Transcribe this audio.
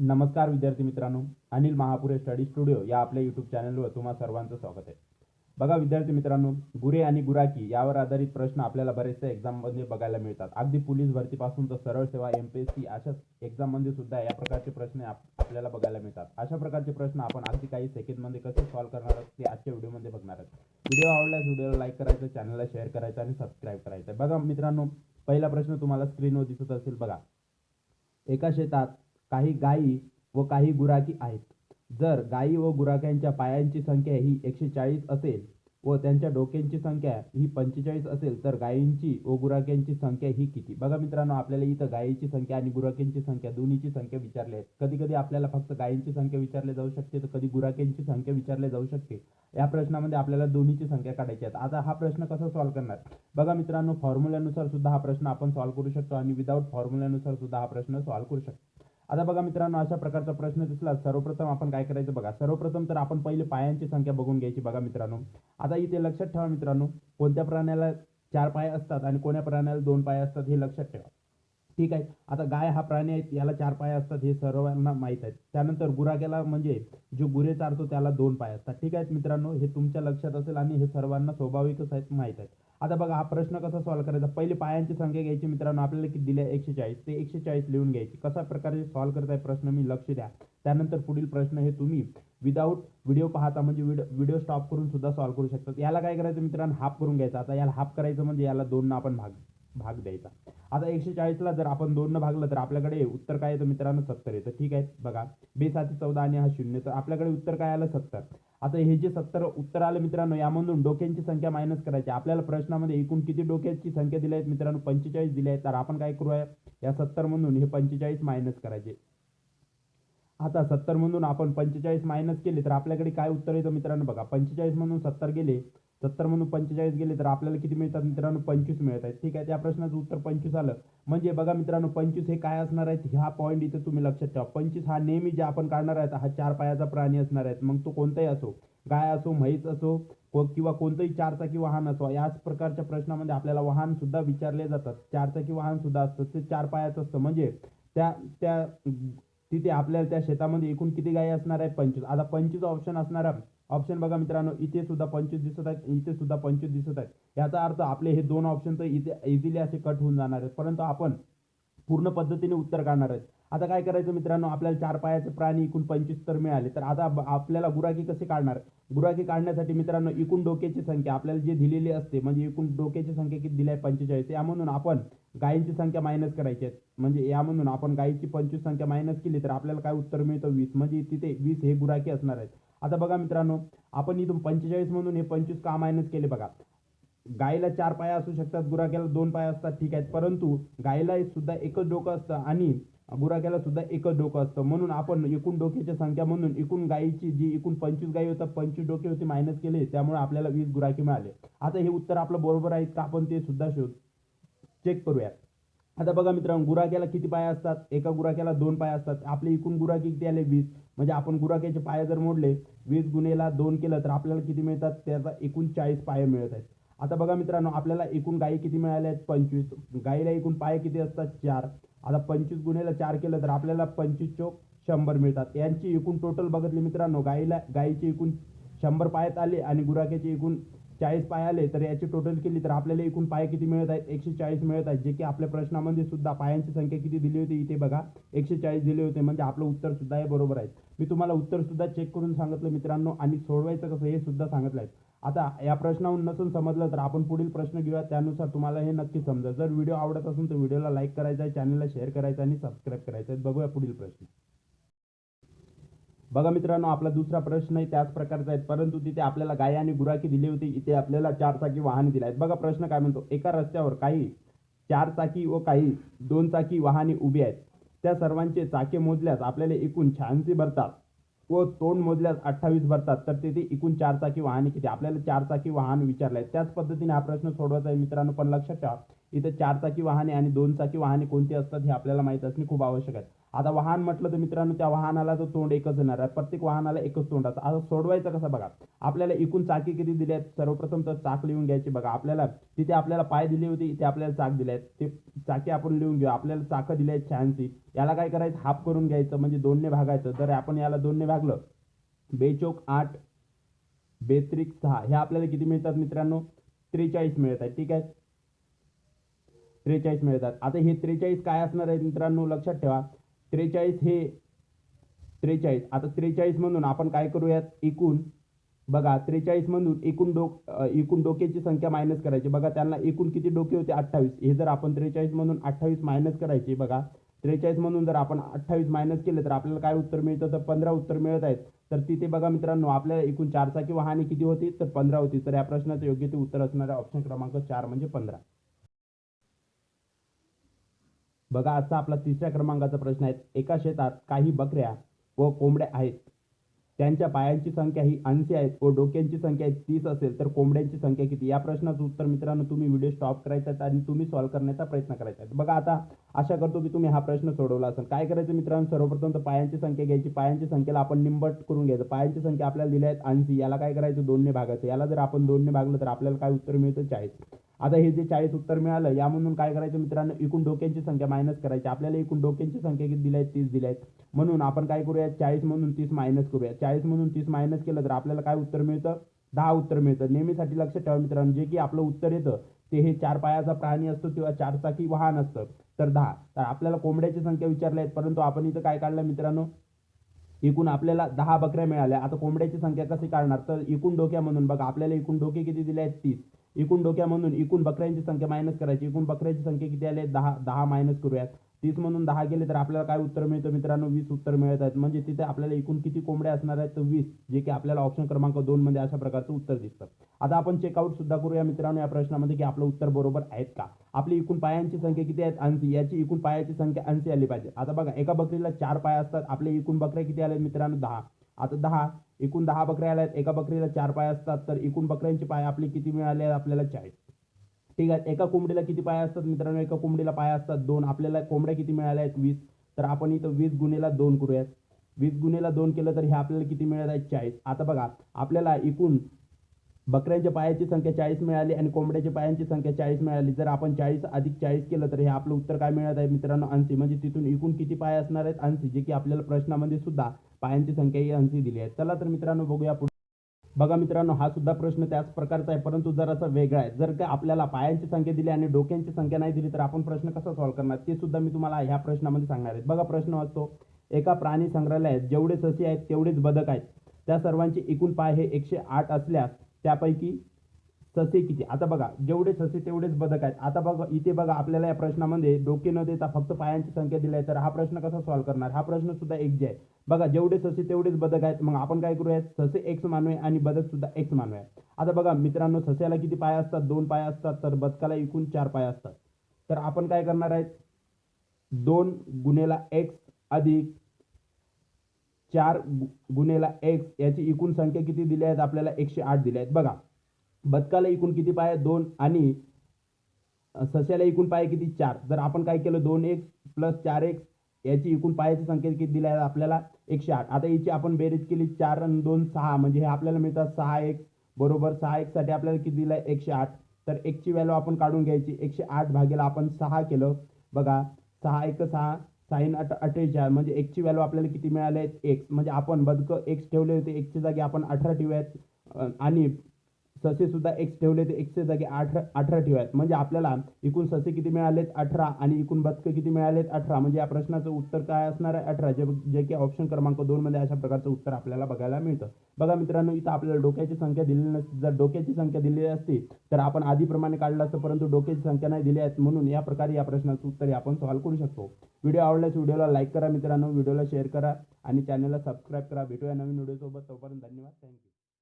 नमस्कार विद्यार्थी मित्रांनो अनिल महापुरे स्टडी स्टुडिओ या आपल्या यूट्यूब चॅनलवर तुम्हा सर्वांचं स्वागत आहे. बघा विद्यार्थी मित्रांनो गुरे आणि गुराकी यावर आधारित प्रश्न आपल्याला बरेचसे एक्झाममध्ये बघायला मिळतात. अगदी पोलीस भरतीपासून तर सरळ सेवा एम पी एस सी अशा एक्झाममध्ये सुद्धा या प्रकारचे प्रश्न आप- आपल्याला बघायला मिळतात. अशा प्रकारचे प्रश्न आपण अगदी काही सेकंदमध्ये कसे सॉल्व्ह करणार आहोत ते आजच्या व्हिडिओमध्ये बघणार आहोत. व्हिडिओ आवडल्यास व्हिडिओला लाईक करायचं चॅनलला शेअर करायचं आणि सबस्क्राईब करायचं. बघा मित्रांनो पहिला प्रश्न तुम्हाला स्क्रीनवर दिसत असेल बघा. एका शेतात काही गायी व काही गुराखी आहेत. जर गायी व गुराख्यांच्या पायांची संख्या ही एकशे चाळीस असेल व त्यांच्या डोक्यांची संख्या ही पंचेचाळीस असेल तर गायींची व गुराख्यांची संख्या ही किती? बघा मित्रांनो आपल्याला इथं गायीची संख्या आणि गुराख्यांची संख्या दोन्हीची संख्या विचारली आहे कधी कधी आपल्याला फक्त गायींची संख्या विचारली जाऊ शकते तर कधी गुराख्यांची संख्या विचारली जाऊ शकते. या प्रश्नामध्ये आपल्याला दोन्हीची संख्या काढायची आहे आता हा प्रश्न कसा सॉल्व्ह करणार? बघा मित्रांनो फॉर्म्युल्यानुसार सुद्धा हा प्रश्न आपण सॉल्व्ह करू शकतो आणि विदाऊट फॉर्म्युल्यानुसार सुद्धा हा प्रश्न सॉल्व्ह करू शकतो. आता बघा मित्रांनो अशा प्रकारचा प्रश्न दिसला. सर्वप्रथम आपण काय करायचं बघा? सर्वप्रथम तर आपण पहिले पायांची संख्या बघून घ्यायची बघा मित्रांनो. आता इथे लक्षात ठेवा मित्रांनो कोणत्या प्राण्याला चार पाय असतात आणि कोण्या प्राण्याला दोन पाय असतात हे लक्षात ठेवा. ठीक आहे? आता गाय हा प्राणी आहे याला चार पाय असतात हे सर्वांना माहीत आहे. त्यानंतर गुराग्याला म्हणजे जो गुरे चारतो त्याला दोन पाय असतात. ठीक आहे मित्रांनो? हे तुमच्या लक्षात असेल आणि हे सर्वांना स्वाभाविकच आहेत माहीत आहे आता बघा हा प्रश्न कसा सॉल्व्ह करायचा? पहिले पायांची संख्या घ्यायची मित्रांनो आपल्याला किती दिले? एकशे चाळीस ते एकशे चाळीस लिहून घ्यायची. कशा प्रकारे सॉल्व्ह करताय प्रश्न? मी लक्ष द्या. त्यानंतर पुढील प्रश्न हे तुम्ही. विदाऊट व्हिडिओ पाहता म्हणजे व्हिडिओ व्हिडिओ स्टॉप करून सुद्धा सॉल्व्ह करू शकता. याला काय करायचं मित्रांनो? हाफ करून घ्यायचा. आता याला हाफ करायचं म्हणजे याला दोन आपण भाग. भाग द्यायचा. आता एकशे चाळीसला जर आपण दोन भागलं तर आपल्याकडे उत्तर काय येतं मित्रांनो सत्तर येतं ठीक आहे बघा. बेसाती चौदा आणि हा शून्य. तर आपल्याकडे उत्तर काय आलं? सत्तर. आता हे जे सत्तर उत्तर आलं मित्रांनो यामधून डोक्यांची संख्या मायनस करायची. आपल्याला प्रश्नामध्ये एकूण किती डोक्याची संख्या दिली आहेत मित्रांनो? पंचेचाळीस दिली आहेत. तर आपण काय करूया? या सत्तर मधून हे पंचेचाळीस मायनस करायचे. आता सत्तर मधून आपण पंचेचाळीस मायनस केले तर आपल्याकडे काय उत्तर येतं मित्रांनो बघा. पंचेचाळीस मधून सत्तर गेले सत्तर म्हणून पंचेचाळीस गेले तर आपल्याला किती मिळतात मित्रांनो? पंचवीस मिळत आहेत. ठीक आहे त्या प्रश्नाचं उत्तर पंचवीस आलं. म्हणजे बघा मित्रांनो पंचवीस हे काय असणार आहेत? हा पॉईंट इथे तुम्ही लक्षात ठेवा. पंचवीस हा नेहमी जे आपण काढणार आहेत हा चार पायाचा प्राणी असणार आहेत. मग तो कोणताही असो गाय असो म्हैस असो को- किंवा कोणतंही चारचाकी वाहन असो याच प्रकारच्या प्रश्नामध्ये आपल्याला वाहन सुद्धा विचारले जातात. चारचाकी वाहन सुद्धा असतं. ते चार पायाचं असतं. म्हणजे त्या त्या तिथे आपल्याला त्या शेतामध्ये एकूण किती गायी असणार आहे पंचवीस. आता पंचवीस ऑप्शन असणार ऑप्शन बघा मित्रांनो इथे सुद्धा पंचवीस दिसत आहेत इथे सुद्धा पंचवीस दिसत आहेत. याचा अर्थ आपले हे दोन ऑप्शन तर इथे इझिली असे कट होऊन जाणार आहेत. परंतु आपण पूर्ण पद्धतीने उत्तर काढणार आहेत. आता काय करायचं मित्रांनो आपल्याला चार पायाचे प्राणी एकूण पंचवीस तर मिळाले. तर आता आपल्याला गुराखी कसे काढणार? गुराखी काढण्यासाठी मित्रांनो एकूण डोक्याची संख्या आपल्याला जे दिलेली असते म्हणजे एकूण डोक्याची संख्या किती दिली आहे? पंचेचाळीस. यामधून आपण गायींची संख्या मायनस करायची आहे. म्हणजे यामधून आपण गायीची पंचवीस संख्या मायनस केली तर आपल्याला काय उत्तर मिळतं? वीस. म्हणजे तिथे वीस हे गुराखी असणार आहेत. आता बघा मित्रांनो आपण इथून पंचेचाळीस म्हणून हे पंचवीस का मायनस केले बघा. गायला चार पाया असू शकतात गुराख्याला दोन पाय असतात ठीक आहेत. परंतु गायला सुद्धा एकच डोकं असतं आणि गुराख्याला सुद्धा एकच डोकं असतं. म्हणून आपण एकूण डोक्याच्या संख्या म्हणून एकूण गायीची जी एकूण पंचवीस गायी होतात पंचवीस डोके होते मायनस केले त्यामुळे आपल्याला वीस गुराके मिळाले. आता हे उत्तर आपलं बरोबर आहे का? आपण ते सुद्धा शोध चेक करूया आता बघा मित्रांनो गुराख्याला किती पाय असतात? एका गुराख्याला दोन पाय असतात. आपले एकूण गुराखी किती आले? वीस. म्हणजे आपण गुराख्याचे पाय जर मोडले वीस गुन्हेला दोन केलं तर आपल्याला किती मिळतात? त्याचा एकूण चाळीस पाय मिळत आहेत. आता बघा मित्रांनो आपल्याला एकूण गायी किती मिळाल्या आहेत? पंचवीस. गायीला एकूण पाय किती असतात? चार. आता पंचवीस गुन्हेला चार केलं तर आपल्याला पंचवीस चोक शंभर मिळतात. यांची एकूण टोटल बघितली मित्रांनो गायीला गाईचे एकूण शंभर पायात आले आणि गुराख्याचे एकूण चाळीस पाय आले तर याची टोटल केली तर आपल्याला एकूण पाय किती मिळत आहेत? एकशे चाळीस मिळत आहेत. जे की आपल्या प्रश्नामध्ये सुद्धा पायांची संख्या किती दिली होती इथे बघा. एकशे चाळीस दिले होते. म्हणजे आपलं उत्तर सुद्धा हे बरोबर आहे. मी तुम्हाला उत्तर सुद्धा चेक करून सांगितलं मित्रांनो आणि सोडवायचं कसं हे सुद्धा सांगितलं आहे. आता या प्रश्नाहून नसून समजलं तर आपण पुढील प्रश्न घेऊया. त्यानुसार तुम्हाला हे नक्की समजा जर व्हिडिओ आवडत असेल तर व्हिडिओला लाईक करायचा आहे चॅनलला शेअर करायचा आणि सबस्क्राईब करायचं आहे. बघूया पुढील प्रश्न. बघा मित्रांनो आपला दुसरा प्रश्नही त्याच प्रकारचा आहे. परंतु तिथे आपल्याला गाय आणि गुराखी दिली होती. इथे आपल्याला चार चाकी वाहने दिली आहेत. बघा प्रश्न काय म्हणतो? एका रस्त्यावर काही चारचाकी व काही दोन चाकी वाहने उभी आहेत. त्या सर्वांचे चाके मोजल्यास आपल्याला एकूण शहाऐंशी भरतात व तोंड मोजल्यास अठ्ठावीस भरतात. तर तेथे एकूण चारचाकी वाहने किती? आपल्याला चार चाकी वाहन विचारले आहे त्याच पद्धतीने हा प्रश्न सोडवायचा आहे मित्रांनो. पण लक्षात ठेवा इथं चारचाकी वाहने आणि दोन चाकी वाहने कोणती असतात हे आपल्याला माहीत असणे खूप आवश्यक आहे. आता वाहन म्हटलं तर मित्रांनो त्या वाहनाला तो तोंड एकच येणार आहे. प्रत्येक वाहनाला एकच तोंड असतं आता सोडवायचं कसं बघा? आपल्याला एकूण चाकी किती दिली आहेत? सर्वप्रथम तर चाक लिहून घ्यायची बघा. आपल्याला तिथे आपल्याला पाय दिली होती इथे आपल्याला चाक दिले आहेत. ते चाकी आपण लिहून घेऊ. आपल्याला चाकं दिली आहेत छानशी याला काय करायचं? हाफ करून घ्यायचं म्हणजे दोनने भागायचं. जर आपण याला दोनने भागलं. बेचोक आठ बेत्रिक सहा. हे आपल्याला किती मिळतात मित्रांनो? त्रेचाळीस मिळत आहे ठीक आहे? त्रेचाळीस मिळतात. आता हे त्रेचाळीस काय असणार आहे मित्रांनो? लक्षात ठेवा. त्रेचाळीस हे त्रेचाळीस. आता त्रेचाळीस म्हणून आपण काय करूयात? एकूण बघा त्रेचाळीस म्हणून एकूण डोक एकूण डोक्याची संख्या मायनस करायची. बघा त्यांना एकूण किती डोके होते? अठ्ठावीस. हे जर आपण त्रेचाळीस म्हणून अठ्ठावीस मायनस करायचे बघा. त्रेचाळीस म्हणून जर आपण अठ्ठावीस मायनस केले तर आपल्याला काय उत्तर मिळतं? तर पंधरा उत्तर मिळत आहेत. तर तिथे बघा मित्रांनो आपल्याला एकूण चारचाकी वाहने किती होती? तर पंधरा होती. तर या प्रश्नाचं योग्य ते उत्तर असणारे ऑप्शन क्रमांक चार म्हणजे पंधरा. बघा आजचा आपला तिसऱ्या क्रमांकाचा प्रश्न आहे. एका शेतात काही बकऱ्या व कोंबड्या आहेत. त्यांच्या पायांची संख्या ही ऐंशी आहेत व डोक्यांची संख्या ही तीस असेल तर कोंबड्यांची संख्या किती? या प्रश्नाचं उत्तर मित्रांनो तुम्ही व्हिडिओ स्टॉप करायचा आहे आणि तुम्ही सॉल्व्ह करण्याचा प्रयत्न करायचा आहे. बघा आता आशा करतो की तुम्ही हा प्रश्न सोडवला असेल. काय करायचं मित्रांनो? सर्वप्रथम तर पायांची संख्या घ्यायची. पायांची संख्येला आपण निंबट करून घ्यायचं. पायांची संख्या आपल्याला दिली आहेत ऐंशी. याला काय करायचं? दोनने भागायचं याला जर आपण दोनने भागलं तर आपल्याला काय उत्तर मिळतं? चाळीस. आता हे जे चाळीस उत्तर मिळालं यामधून काय करायचं मित्रांनो? एकूण डोक्यांची संख्या मायनस करायची. आपल्याला एकूण डोक्यांची संख्या किती दिल्या आहेत? तीस दिल्या आहेत. म्हणून आपण काय करूया चाळीस म्हणून तीस मायनस करूया चाळीस म्हणून तीस मायनस केलं तर आपल्याला काय उत्तर मिळतं? दहा उत्तर मिळतं. नेहमीसाठी लक्षात ठेवा मित्रांनो. जे की आपलं उत्तर येतं ते हे चार पायाचा प्राणी असतो किंवा चार चाकी वाहन असतं. तर दहा. तर आपल्याला कोंबड्याची संख्या विचारल्या आहेत. परंतु आपण इथं काय काढलं मित्रांनो? एकूण आपल्याला दहा बकऱ्या मिळाल्या. आता कोंबड्याची संख्या कशी काढणार? तर एकूण डोक्या म्हणून बघा. आपल्याला एकूण डोके किती दिले आहेत? तीस. एकूण डोक्यामधून एकूण बकऱ्यांची संख्या मायनस करायची. एकूण बकऱ्यांची संख्या किती आली दहा दहा मायनस करूयात. तीस म्हणून दहा गेले तर आपल्याला काय उत्तर मिळतं मित्रांनो? वीस उत्तर मिळत आहेत. म्हणजे तिथे आपल्याला एकूण किती कोंबड्या असणार आहेत? तर वीस जे की आपल्याला ऑप्शन क्रमांक दोन मध्ये अशा प्रकारचं उत्तर दिसतं. आता आपण चेकआउट सुद्धा करूया मित्रांनो या प्रश्नामध्ये की आपलं उत्तर बरोबर आहेत का? आपली एकूण पायांची संख्या किती आहेत? ऐंशी. याची एकूण पायाची संख्या ऐंशी आली पाहिजे. आता बघा एका बकरीला चार पाय असतात. आपले एकूण बकऱ्या किती आले मित्रांनो? दहा. आता दहा एकूण दहा बकऱ्या आल्या आहेत. एका बकरीला चार पाय असतात तर एकूण बकऱ्यांचे पाय आपली किती मिळाले आहेत? आपल्याला चाळीस. ठीक आहे एका कोंबडीला किती पाय असतात मित्रांनो? एका कोंबडीला पाय असतात दोन. आपल्याला कोंबड्या किती मिळाल्या आहेत? वीस. तर आपण इथं वीस गुन्हेला दोन करूयात. वीस गुन्हेला दोन केलं तर हे आपल्याला किती मिळत आहेत चाळीस. आता बघा आपल्याला एकूण बकऱ्यांच्या पायाची संख्या चाळीस मिळाली आणि कोंबड्याच्या पायांची संख्या चाळीस मिळाली. जर आपण चाळीस अधिक चाळीस केलं तर हे आपलं उत्तर काय मिळत आहे मित्रांनो? ऐंशी. म्हणजे तिथून एकूण किती पाय असणार आहेत? ऐंशी. जे की आपल्याला प्रश्नामध्ये सुद्धा पायांची संख्या ही ऐंशी दिली आहे. चला तर मित्रांनो बघूया पुढे. बघा मित्रांनो हा सुद्धा प्रश्न त्याच प्रकारचा आहे परंतु जरासा वेगळा आहे. जर का आपल्याला पायांची संख्या दिली आणि डोक्यांची संख्या नाही दिली तर आपण प्रश्न कसा सॉल्व्ह करणार? ते सुद्धा मी तुम्हाला ह्या प्रश्नामध्ये सांगणार आहे. बघा प्रश्न असतो एका प्राणी संग्रहालयात जेवढे ससी आहेत तेवढेच बदक आहेत. त्या सर्वांचे एकूण पाय हे एकशे आठ असल्यास त्यापैकी ससे किती? आता बघा जेवढे ससे तेवढेच बदक आहेत. आता बघा इथे बघा आपल्याला या प्रश्नामध्ये डोके न देता फक्त पायांची संख्या दिली आहे तर हा प्रश्न कसा सॉल्व्ह करणार? हा प्रश्न सुद्धा एक जे आहे. बघा जेवढे ससे तेवढेच बदक आहेत. मग आपण काय करूयात? ससे एक्स मानूया आणि बदक सुद्धा एक्स मानूया. आता बघा मित्रांनो सस्याला किती पाय असतात? दोन पाय असतात. तर बदकाला एकूण चार पाय असतात. तर आपण काय करणार आहेत? दोन गुन्हेला एक्स अधिक चार गु- गुन्हेला एक्स याची एकूण संख्या किती दिल्या आहेत? आपल्याला एकशे आठ दिल्या आहेत. बघा बदकाला एकूण किती पाय दोन आणि सस्याला एकूण पाय किती? चार. जर आपण काय केलं? दोन एक्स प्लस चार एक्स याची एकूण पायाची संख्या किती दिली आहे? आपल्याला एकशे आठ. आता याची आपण बेरीज केली चार आणि दोन सहा. म्हणजे हे आपल्याला मिळतात सहा एक्स बरोबर सहा एकसाठी साठी आपल्याला किती दिलं आहे? एकशे आठ. तर एकची व्हॅल्यू आपण काढून घ्यायची. एकशे आठ भागेला आपण सहा केलं. बघा सहा एक सहा साईन अट अठ्ठेचाळीस म्हणजे एक्सची व्हॅल्यू आपल्याला किती मिळाले एक्स म्हणजे आपण बदक एक्स ठेवले होते. एक्सच्या जागी आपण अठरा ठेवूयात. आणि ससे सुद्धा एक्स ठेवले ते एक्सच्या जागी अठरा अठरा ठेवायत. म्हणजे आपल्याला एकूण ससे किती मिळालेत? अठरा. आणि एकूण बदकं किती मिळालेत? अठरा. म्हणजे या प्रश्नाचं उत्तर काय असणार आहे? अठरा. जे जे की ऑप्शन क्रमांक दोनमध्ये अशा प्रकारचं उत्तर आपल्याला बघायला मिळतं. बघा मित्रांनो इथं आपल्याला डोक्याची संख्या दिलेली नसते जर डोक्याची संख्या दिलेली असती तर आपण आधीप्रमाणे काढलं असतं परंतु डोक्याची संख्या नाही दिली आहेत म्हणून या प्रकारे या प्रश्नाचं उत्तर आपण सॉल्व्ह करू शकतो. व्हिडिओ आवडल्यास व्हिडिओला लाईक करा मित्रांनो व्हिडिओला शेअर करा आणि चॅनलला सबस्क्राईब करा. भेटूया नवीन व्हिडिओसोबत तोपर्यंत धन्यवाद. थँक्यू